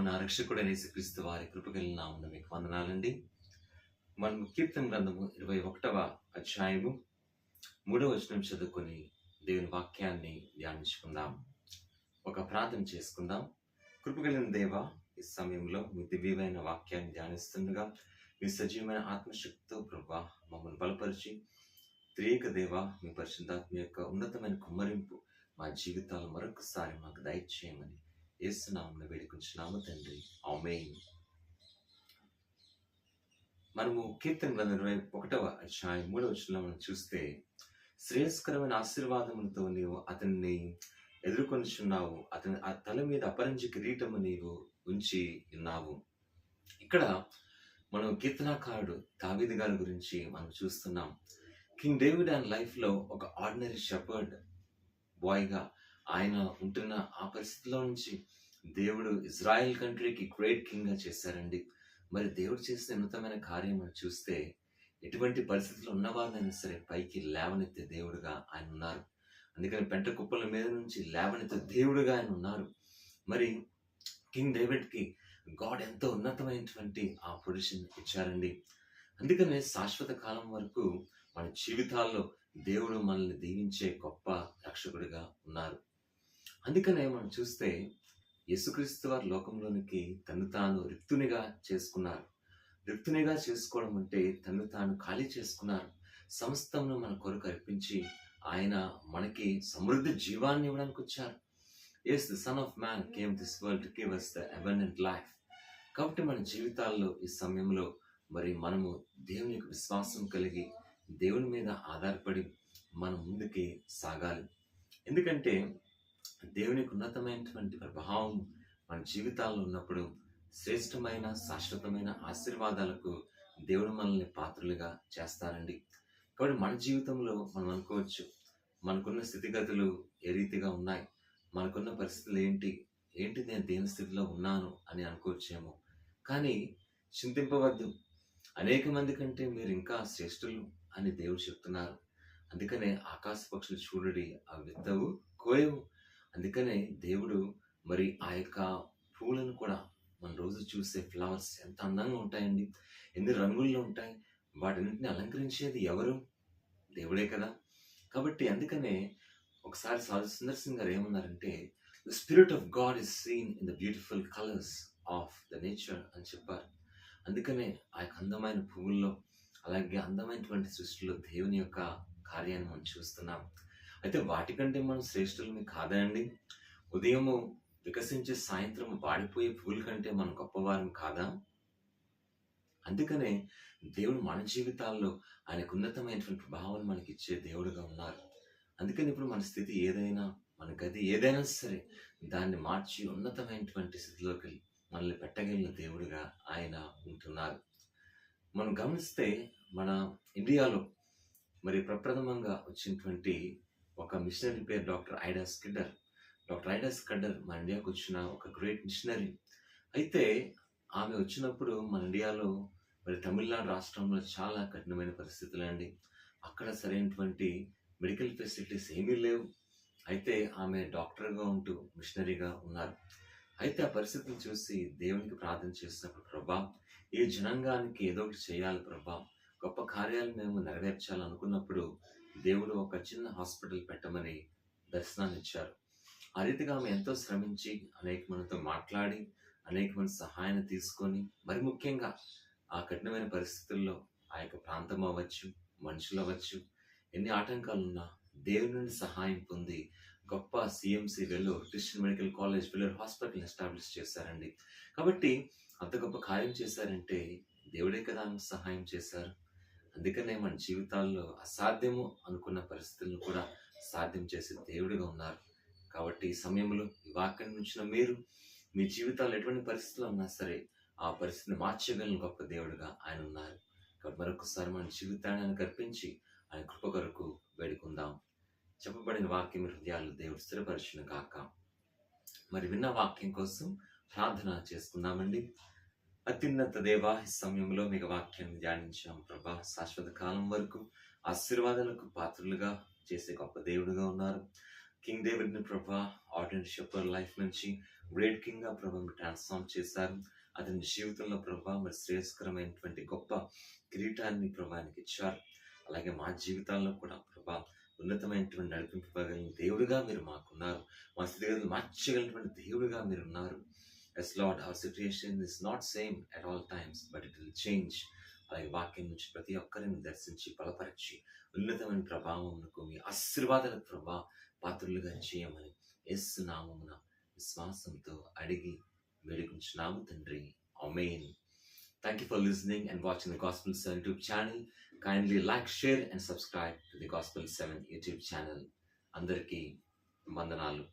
మన రక్షకుడైన యేసుక్రీస్తు వారి కృపగలిగిన ఉన్న మీకు వందనాలండి. మనం కీర్తన గ్రంథము ఇరవై ఒకటవ అధ్యాయము మూడవ వచనం చదువుకొని దేవుని వాక్యాన్ని ధ్యానించుకుందాం. ఒక ప్రార్థన చేసుకుందాం. కృపగలిగిన దేవ ఈ సమయంలో మీ దివ్యమైన వాక్యాన్ని ధ్యానిస్తుండగా మీ సజీవమైన ఆత్మశక్తితో ప్రభా మమ్మల్ని బలపరిచి త్రియక దేవ మీ పరిశుద్ధాత్మ యొక్క ఉన్నతమైన కుమ్మరింపు మా జీవితాలు మరొకసారి మాకు దయచేయమని ఏసునామను వేడుకుంటున్నాము తండ్రి. ఆమేన్. మనము కీర్తన గ్రంథం ఇరవై ఒకటవ అధ్యాయం మూడవ మనం చూస్తే శ్రేయస్కరమైన ఆశీర్వాదములతో నీవు అతన్ని ఎదుర్కొనిచున్నావు అతని ఆ తల మీద అపరంజి కిరీటము నీవు ఉంచి ఉన్నావు. ఇక్కడ మనం కీర్తనాకారుడు దావీదు గారి గురించి మనం చూస్తున్నాం. కింగ్ డేవిడ్ అండ్ లైఫ్లో ఒక ఆర్డినరీ షెపర్డ్ బాయ్గా ఆయన ఉంటున్న ఆ పరిస్థితిలో నుంచి దేవుడు ఇజ్రాయెల్ కంట్రీకి గ్రేట్ కింగ్గా చేశారండి. మరి దేవుడు చేసిన ఉన్నతమైన కార్యం మనం చూస్తే ఎటువంటి పరిస్థితుల్లో ఉన్నవారినైనా సరే పైకి లేవనెత్తే దేవుడుగా ఆయన ఉన్నారు. అందుకని పెంట కుప్పల మీద నుంచి లేవనెత్తే దేవుడుగా ఆయన ఉన్నారు. మరి కింగ్ డేవిడ్కి గాడ్ ఎంతో ఉన్నతమైనటువంటి ఆ పొజిషన్ ఇచ్చారండి. అందుకనే శాశ్వత కాలం వరకు మన జీవితాల్లో దేవుడు మనల్ని దీవించే గొప్ప రక్షకుడిగా ఉన్నారు. అందుకనే మనం చూస్తే యేసుక్రీస్తు వారి లోకంలోనికి తను తాను రిక్తునిగా చేసుకున్నారు. రిక్తునిగా చేసుకోవడం అంటే తను తాను ఖాళీ చేసుకున్నారు సమస్తమును మన కొరకు అర్పించి ఆయన మనకి సమృద్ధి జీవాన్ని ఇవ్వడానికి వచ్చారు. Yes the son of man came this world to give us the abundant life కాబట్టి మన జీవితాల్లో ఈ సమయంలో మరి మనము దేవుని యొక్క విశ్వాసం కలిగి దేవుని మీద ఆధారపడి మనం ముందుకి సాగాలి. ఎందుకంటే దేవునికి ఉన్నతమైనటువంటి ప్రభావం మన జీవితాల్లో ఉన్నప్పుడు శ్రేష్టమైన శాశ్వతమైన ఆశీర్వాదాలకు దేవుడు మనల్ని పాత్రలుగా చేస్తారండి. కాబట్టి మన జీవితంలో మనం అనుకోవచ్చు మనకున్న స్థితిగతులు ఏ రీతిగా ఉన్నాయి మనకున్న పరిస్థితులు ఏంటి ఏంటి నేను దేని స్థితిలో ఉన్నాను అని అనుకోవచ్చేమో. కానీ చింతింపవద్దు. అనేక మంది కంటే మీరు ఇంకా శ్రేష్ఠులు అని దేవుడు చెప్తున్నారు. అందుకనే ఆకాశ పక్షులు చూడడి ఆ విత్తవు కోయవు. అందుకనే దేవుడు మరి ఆ యొక్క పూలను కూడా మన రోజు చూసే ఫ్లవర్స్ ఎంత అందంగా ఉంటాయండి. ఎన్ని రంగుల్లో ఉంటాయి. వాటిన్నింటిని అలంకరించేది ఎవరు? దేవుడే కదా. కాబట్టి అందుకనే ఒకసారి సాధు సుందర్ సింగ్ గారు ఏమన్నారంటే the spirit of God is seen in the beautiful colors of the nature అని చెప్పారు. అందుకనే ఆ యొక్క అందమైన పువ్వుల్లో అలాగే అందమైనటువంటి సృష్టిలో దేవుని యొక్క కార్యాన్ని మనం చూస్తున్నాం. అయితే వాటికంటే మనం శ్రేష్ఠులమే కాదండి ఉదయము వికసించే సాయంత్రం వాడిపోయే పువ్వుల కంటే మనం గొప్పవారం కాదా? అందుకనే దేవుడు మన జీవితాల్లో ఆయనకు ఉన్నతమైనటువంటి భావాలు మనకి ఇచ్చే దేవుడుగా ఉన్నారు. అందుకని ఇప్పుడు మన స్థితి ఏదైనా మన గది ఏదైనా సరే దాన్ని మార్చి ఉన్నతమైనటువంటి స్థితిలోకి మనల్ని పెట్టగలిగిన దేవుడిగా ఆయన ఉంటున్నారు. మనం గమనిస్తే మన ఇండియాలో మరి ప్రప్రథమంగా వచ్చినటువంటి ఒక మిషనరీ పేరు డాక్టర్ ఐడా స్కిడ్డర్. డాక్టర్ ఐడా స్కిడ్డర్ మన ఇండియాకు వచ్చిన ఒక గ్రేట్ మిషనరీ. అయితే ఆమె వచ్చినప్పుడు మన ఇండియాలో మరి తమిళనాడు రాష్ట్రంలో చాలా కఠినమైన పరిస్థితులు అండి. అక్కడ సరైనటువంటి మెడికల్ ఫెసిలిటీస్ ఏమీ లేవు. అయితే ఆమె డాక్టర్గా ఉంటూ మిషనరీగా ఉన్నారు. అయితే ఆ పరిస్థితిని చూసి దేవునికి ప్రార్థన చేసినప్పుడు ప్రభా ఈ జనాంగానికి ఏదో ఒకటి చేయాలి ప్రభా. గొప్ప కార్యాలు మేము నెరవేర్చాలనుకున్నప్పుడు దేవుడు ఒక చిన్న హాస్పిటల్ పెట్టమని దర్శనాన్ని ఇచ్చారు ఆ రీతిగా ఆమె ఎంతో శ్రమించి అనేక మందితో మాట్లాడి అనేక మంది సహాయాన్ని తీసుకొని మరి ముఖ్యంగా ఆ కఠినమైన పరిస్థితుల్లో ఆ యొక్క ప్రాంతం అవ్వచ్చు మనుషులు అవ్వచ్చు ఎన్ని ఆటంకాలు ఉన్నా దేవుని నుండి సహాయం పొంది గొప్ప CMC Vellore Christian Medical College Vellore hospital establish చేశారండి. కాబట్టి అంత గొప్ప కార్యం చేశారంటే దేవుడే కదా ఆమెకు సహాయం చేశారు. అందుకనే మన జీవితాల్లో అసాధ్యము అనుకున్న పరిస్థితులను కూడా సాధ్యం చేసే దేవుడిగా ఉన్నారు. కాబట్టి ఈ సమయంలో ఈ వాక్యం నుంచిన మీరు మీ జీవితాల్లో ఎటువంటి పరిస్థితులు ఉన్నా సరే ఆ పరిస్థితిని మార్చగలిగిన గొప్ప దేవుడిగా ఆయన ఉన్నారు. కాబట్టి మరొకసారి మన జీవితాన్ని ఆయన కల్పించి ఆయన కృప కొరకు వేడుకుందాం. చెప్పబడిన వాక్యం హృదయాలు దేవుడు స్థిరపరచిన కాక మరి విన్న వాక్యం కోసం ప్రార్థన చేసుకుందామండి. అత్యున్నత దేవా ఈ సమయంలో మీకు వాక్యాన్ని ధ్యానించాం ప్రభా. శాశ్వత కాలం వరకు ఆశీర్వాదాలకు పాత్రలుగా చేసే గొప్ప దేవుడుగా ఉన్నారు. కింగ్ డేవిడ్ని ప్రభా ఆర్డినరీ షెపర్ లైఫ్ నుంచి గ్రేట్ కింగ్గా ప్రభా మీరు ట్రాన్స్ఫార్మ్ చేశారు. అతని జీవితంలో ప్రభా మరి శ్రేయస్కరమైనటువంటి గొప్ప కిరీటాన్ని ప్రభానికి ఇచ్చారు. అలాగే మా జీవితాల్లో కూడా ప్రభా ఉన్నతమైనటువంటి నడిపింపగలిగిన దేవుడిగా మీరు మాకున్నారు. మా స్థితిగతులు మార్చగలిగినటువంటి దేవుడిగా మీరు ఉన్నారు. Yes lord our situation is not same at all times but it will change అలాగే వాక్యం నుంచి ప్రతి ఒక్కరిని దర్శించి బలపరిచి ఉన్నతమైన ప్రభావమునకు మీ ఆశీర్వాదాల ప్రభా పాత్రులుగా చేయమని ఎస్ నామమున విశ్వాసంతో అడిగి వేడుకుంటున్నాము తండ్రి. Amen thank you for listening and watching the gospel seven YouTube channel kindly like share and subscribe to the gospel seven YouTube channel అందరికీ వందనాలు.